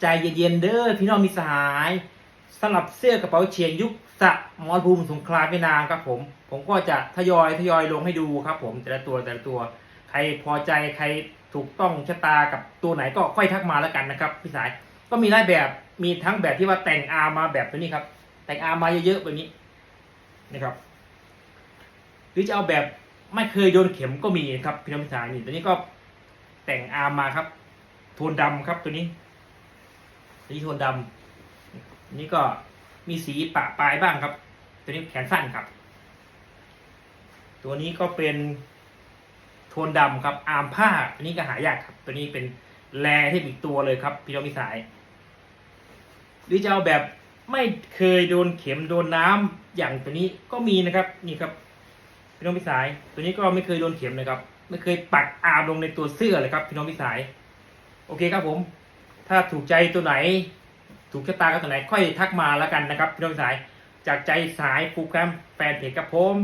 ใจเย็นๆเด้อพี่น้องมีสหายสำหรับเสื้อกระเป๋าเชียนยุคสะมอภูมิสงครามเวียดนามครับผม ผมก็จะทยอยทยอยลงให้ดูครับ ผมแต่ละตัวแต่ละตัว ใครพอใจใครถูกต้องชะตากับตัวไหนก็ค่อยทักมาแล้วกันนะครับพี่สายก็มีหลายแบบมีทั้งแบบที่ว่าแต่งอาร์มาแบบตัวนี้ครับ แต่งอาร์มาเยอะๆแบบนี้นะครับ หรือจะเอาแบบไม่เคยโดนเข็มก็มีนะครับพี่น้องพี่สายนี่ตัวนี้ก็แต่งอาร์มมาครับ โทนดำครับตัวนี้ ตัวนี้โทนดำนนี้ก็มีสีปะปลายบ้างครับ ตัวนี้แขนสั้นครับ ตัวนี้ก็เป็นโทนดำครับอาร์มผ้าอันนี้ก็หายากครับ ตัวนี้เป็นแรที่อีกตัวเลยครับพี่น้องพี่สาย หรือจะเอาแบบไม่เคยโดนเข็มโดนน้ำอย่างตัวนี้ก็มีนะครับนี่ครับพี่น้องพี่สาย ตัวนี้ก็ไม่เคยโดนเข็มเลยครับ ไม่เคยปักอาร์มลงในตัวเสื้อเลยครับพี่น้องพี่สาย โอเคครับผม ถ้าถูกใจตัวไหน ถูกชะตากับตัวไหน ค่อยทักมาแล้วกันนะครับพี่น้องสาย จากใจสายฟูแคมแฟนเพจกับผม